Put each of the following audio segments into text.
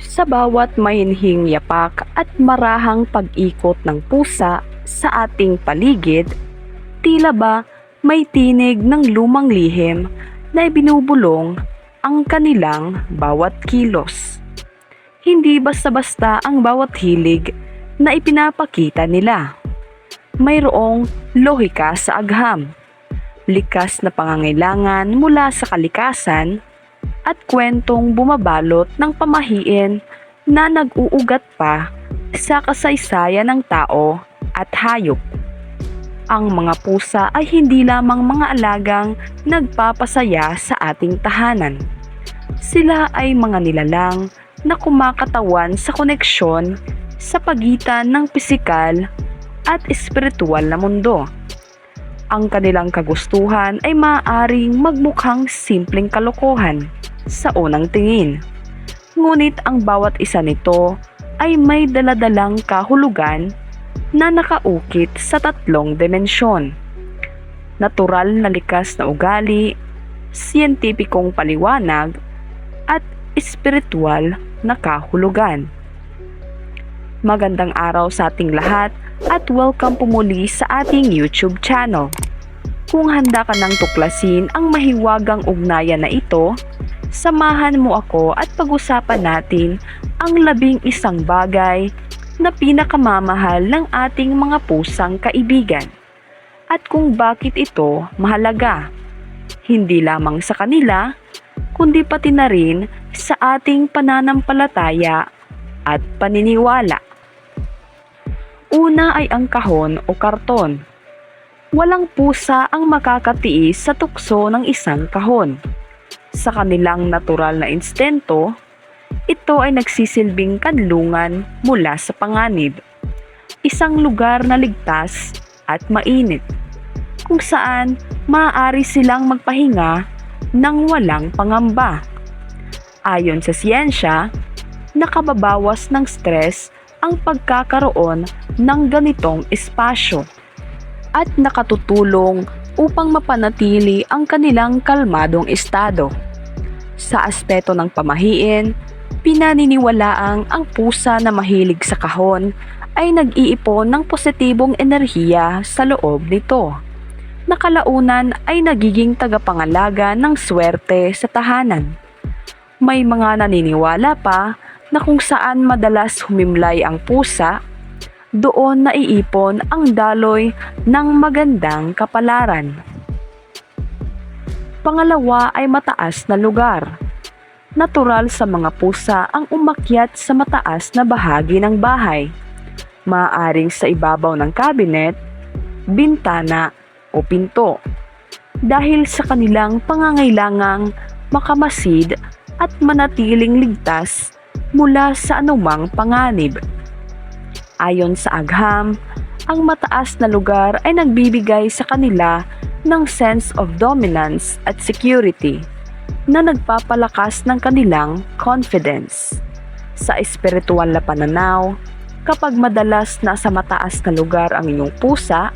Sa bawat mahinhing yapak at marahang pag-ikot ng pusa sa ating paligid, tila ba may tinig ng lumang lihim na ibinubulong ang kanilang bawat kilos. Hindi basta-basta ang bawat hilig na ipinapakita nila. Mayroong lohika sa agham, likas na pangangailangan mula sa kalikasan at kwentong bumabalot ng pamahiin na nag-uugat pa sa kasaysayan ng tao at hayop. Ang mga pusa ay hindi lamang mga alagang nagpapasaya sa ating tahanan. Sila ay mga nilalang na kumakatawan sa koneksyon sa pagitan ng pisikal at espiritual na mundo. Ang kanilang kagustuhan ay maaaring magmukhang simpleng kalokohan sa unang tingin. Ngunit ang bawat isa nito ay may daladalang kahulugan na nakaukit sa tatlong dimensyon. Natural na likas na ugali, siyentipikong paliwanag, at espiritual na kahulugan. Magandang araw sa ating lahat at welcome po muli sa ating YouTube channel. Kung handa ka nang tuklasin ang mahiwagang ugnayan na ito, samahan mo ako at pag-usapan natin ang labing isang bagay na pinakamamahal ng ating mga pusang kaibigan at kung bakit ito mahalaga. Hindi lamang sa kanila, kundi pati na rin sa ating pananampalataya at paniniwala. Una ay ang kahon o karton. Walang pusa ang makakatiis sa tukso ng isang kahon. Sa kanilang natural na instento, ito ay nagsisilbing kanlungan mula sa panganib. Isang lugar na ligtas at mainit, kung saan maaari silang magpahinga ng walang pangamba. Ayon sa siyensya, nakababawas ng stress ang pagkakaroon ng ganitong espasyo at nakatutulong upang mapanatili ang kanilang kalmadong estado. Sa aspeto ng pamahiin, pinaniniwalaang ang pusa na mahilig sa kahon ay nag-iipon ng positibong enerhiya sa loob nito. Nakalaunan ay nagiging tagapangalaga ng swerte sa tahanan. May mga naniniwala pa na kung saan madalas humimlay ang pusa, doon naiipon ang daloy ng magandang kapalaran. Pangalawa ay mataas na lugar. Natural sa mga pusa ang umakyat sa mataas na bahagi ng bahay. Maaaring sa ibabaw ng kabinet, bintana o pinto. Dahil sa kanilang pangangailangang makamasid at manatiling ligtas mula sa anumang panganib. Ayon sa agham, ang mataas na lugar ay nagbibigay sa kanila ng sense of dominance at security na nagpapalakas ng kanilang confidence. Sa espiritual na pananaw, kapag madalas nasa mataas na lugar ang inyong pusa,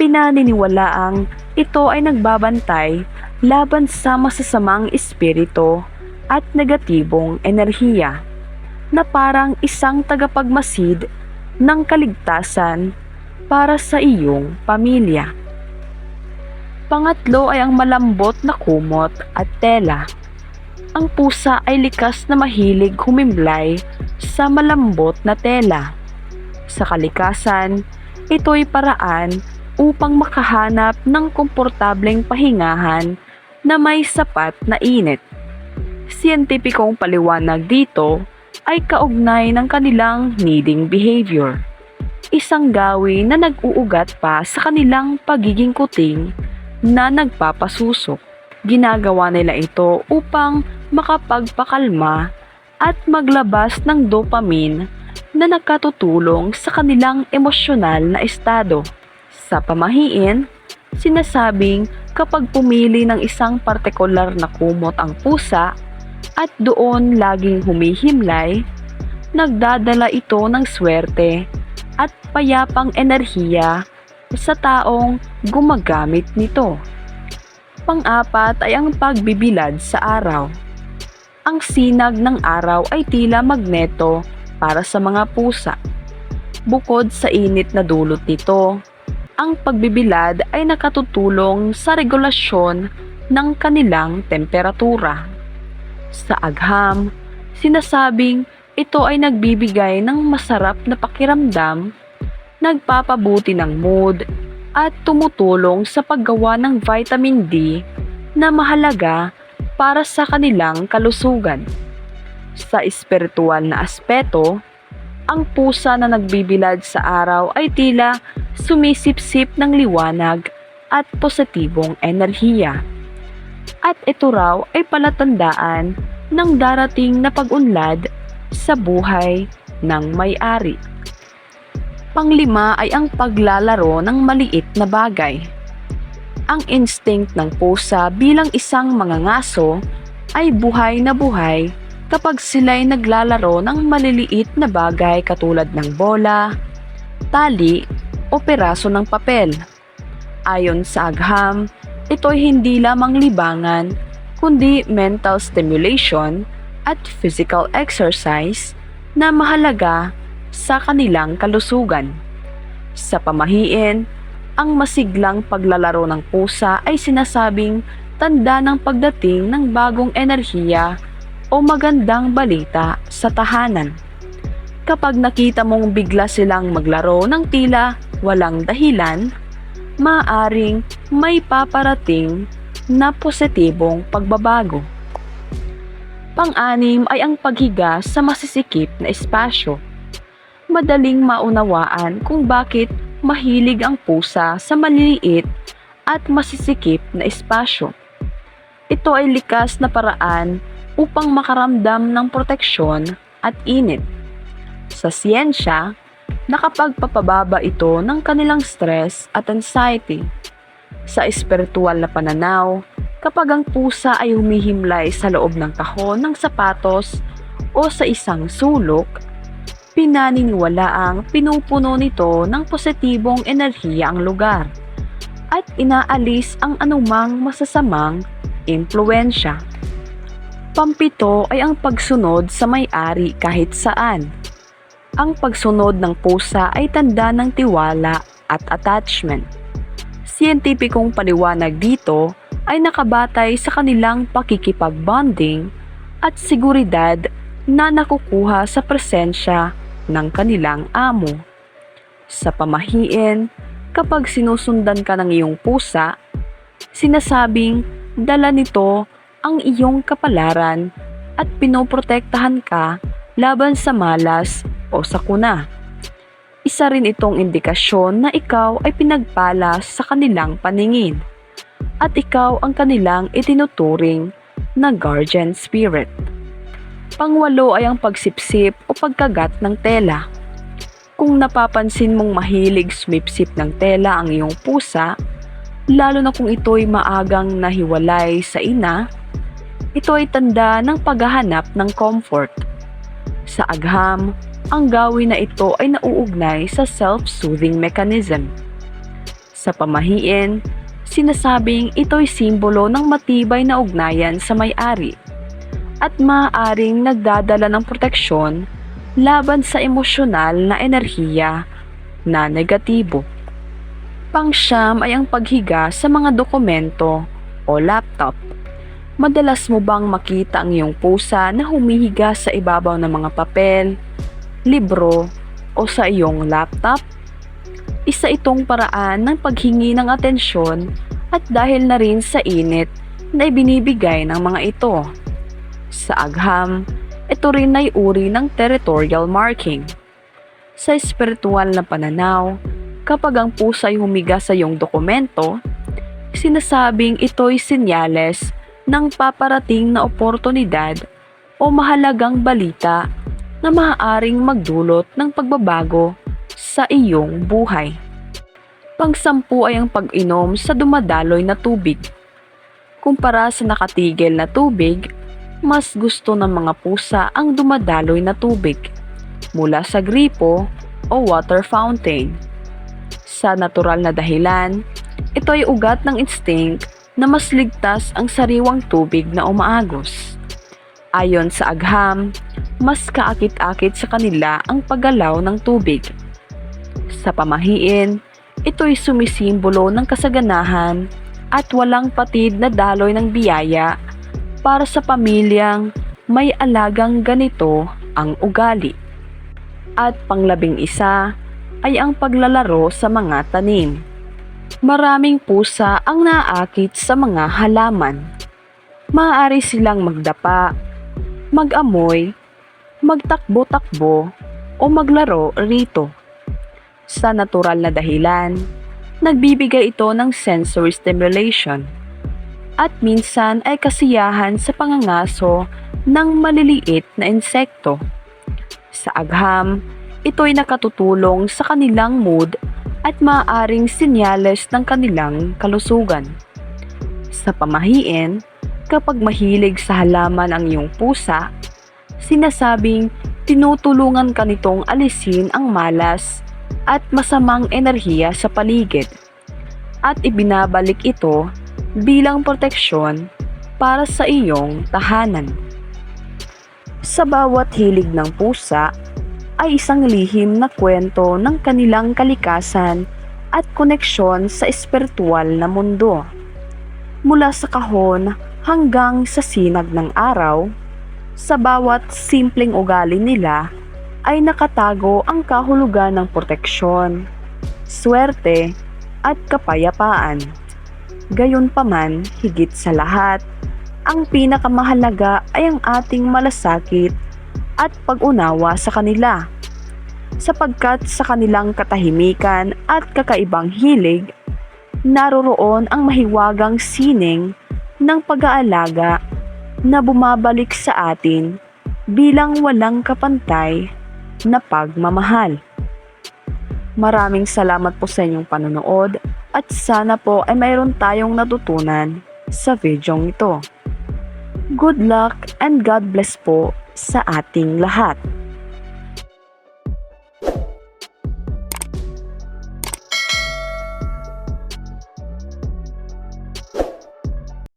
pinaniniwalaang ito ay nagbabantay laban sa masasamang espiritu at negatibong enerhiya na parang isang tagapagmasid ng kaligtasan para sa iyong pamilya. Pangatlo ay ang malambot na kumot at tela. Ang pusa ay likas na mahilig humimlay sa malambot na tela. Sa kalikasan, ito'y paraan upang makahanap ng komportableng pahingahan na may sapat na init. Siyentipikong paliwanag dito ay kaugnay ng kanilang needing behavior. Isang gawin na nag-uugat pa sa kanilang pagiging kuting na nagpapasusok. Ginagawa nila ito upang makapagpakalma at maglabas ng dopamine na nakatutulong sa kanilang emosyonal na estado. Sa pamahiin, sinasabing kapag pumili ng isang partikular na kumot ang pusa at doon laging humihimlay, nagdadala ito ng swerte at payapang enerhiya sa taong gumagamit nito. Pang-apat ay ang pagbibilad sa araw. ang sinag ng araw ay tila magneto para sa mga pusa. Bukod sa init na dulot nito, ang pagbibilad ay nakatutulong sa regulasyon ng kanilang temperatura. Sa agham, sinasabing ito ay nagbibigay ng masarap na pakiramdam, nagpapabuti ng mood, at tumutulong sa paggawa ng vitamin D na mahalaga para sa kanilang kalusugan. Sa espiritual na aspeto, ang pusa na nagbibilad sa araw ay tila sumisipsip ng liwanag at positibong enerhiya. At ito raw ay palatandaan ng darating na pag-unlad sa buhay ng may-ari. Panglima ay ang paglalaro ng maliit na bagay. Ang instinct ng pusa bilang isang mangangaso ay buhay na buhay kapag sila'y naglalaro ng maliliit na bagay katulad ng bola, tali o peraso ng papel. Ayon sa agham, ito ay hindi lamang libangan kundi mental stimulation at physical exercise na mahalaga sa kanilang kalusugan. Sa pamahiin, ang masiglang paglalaro ng pusa ay sinasabing tanda ng pagdating ng bagong enerhiya o magandang balita sa tahanan. Kapag nakita mong bigla silang maglaro ng tila walang dahilan, maaring may paparating na positibong pagbabago. Pang-anim ay ang paghiga sa masisikip na espasyo. Madaling maunawaan kung bakit mahilig ang pusa sa maliliit at masisikip na espasyo. Ito ay likas na paraan upang makaramdam ng proteksyon at init. Sa siyensya, nakapagpapababa ito ng kanilang stress at anxiety. Sa espiritual na pananaw, kapag ang pusa ay humihimlay sa loob ng kahon ng sapatos o sa isang sulok, pinaniniwala ang pinupuno nito ng positibong enerhiya ang lugar at inaalis ang anumang masasamang impluensya. Pampito ay ang pagsunod sa may-ari kahit saan. Ang pagsunod ng pusa ay tanda ng tiwala at attachment. Siyentipikong paliwanag dito ay nakabatay sa kanilang pakikipag-bonding at seguridad na nakukuha sa presensya ng kanilang amo. Sa pamahiin, kapag sinusundan ka ng iyong pusa, sinasabing dala nito ang iyong kapalaran at pinoprotektahan ka laban sa malas o sakuna. Isa rin itong indikasyon na ikaw ay pinagpala sa kanilang paningin at ikaw ang kanilang itinuturing na guardian spirit. Pangwalo ay ang pagsipsip o pagkagat ng tela. Kung napapansin mong mahilig sumipsip ng tela ang iyong pusa, lalo na kung ito'y maagang nahiwalay sa ina, ito ay tanda ng paghahanap ng comfort. Sa agham, ang gawin na ito ay nauugnay sa self-soothing mechanism. Sa pamahiin, sinasabing ito'y simbolo ng matibay na ugnayan sa may-ari at maaaring nagdadala ng proteksyon laban sa emosyonal na enerhiya na negatibo. Pangsyam ay ang paghiga sa mga dokumento o laptop. Madalas mo bang makita ang iyong pusa na humihiga sa ibabaw ng mga papel, libro o sa iyong laptop? Isa itong paraan ng paghingi ng atensyon at dahil na rin sa init na ibinibigay ng mga ito. Sa agham, ito rin ay uri ng territorial marking. Sa espiritual na pananaw, kapag ang pusa ay humiga sa iyong dokumento, sinasabing ito'y sinyales ng paparating na oportunidad o mahalagang balita na maaaring magdulot ng pagbabago sa iyong buhay. Pangsampu ay ang pag-inom sa dumadaloy na tubig. Kumpara sa nakatigil na tubig, mas gusto ng mga pusa ang dumadaloy na tubig mula sa gripo o water fountain. Sa natural na dahilan, ito ay ugat ng instinct na mas ligtas ang sariwang tubig na umaagos. Ayon sa agham, mas kaakit-akit sa kanila ang paggalaw ng tubig. Sa pamahiin, ito'y sumisimbolo ng kasaganahan at walang patid na daloy ng biyaya para sa pamilyang may alagang ganito ang ugali. At panglabing isa ay ang paglalaro sa mga tanim. Maraming pusa ang naakit sa mga halaman. Maaari silang magdapa, mag-amoy, magtakbo-takbo o maglaro rito. Sa natural na dahilan, nagbibigay ito ng sensory stimulation at minsan ay kasiyahan sa pangangaso ng maliliit na insekto. Sa agham, ito'y nakatutulong sa kanilang mood at maaaring sinyales ng kanilang kalusugan. Sa pamahiin, kapag mahilig sa halaman ang iyong pusa, sinasabing tinutulungan ka nitong alisin ang malas at masamang enerhiya sa paligid at ibinabalik ito bilang proteksyon para sa iyong tahanan. Sa bawat hilig ng pusa ay isang lihim na kwento ng kanilang kalikasan at koneksyon sa espiritual na mundo. Mula sa kahon hanggang sa sinag ng araw, sa bawat simpleng ugali nila ay nakatago ang kahulugan ng proteksyon, swerte at kapayapaan. Gayunpaman, higit sa lahat, ang pinakamahalaga ay ang ating malasakit at pag-unawa sa kanila. Sapagkat sa kanilang katahimikan at kakaibang hilig, naroroon ang mahiwagang sining ng pag-aalaga na bumabalik sa atin bilang walang kapantay na pagmamahal. Maraming salamat po sa inyong panonood at sana po ay mayroon tayong natutunan sa videong ito. Good luck and God bless po sa ating lahat.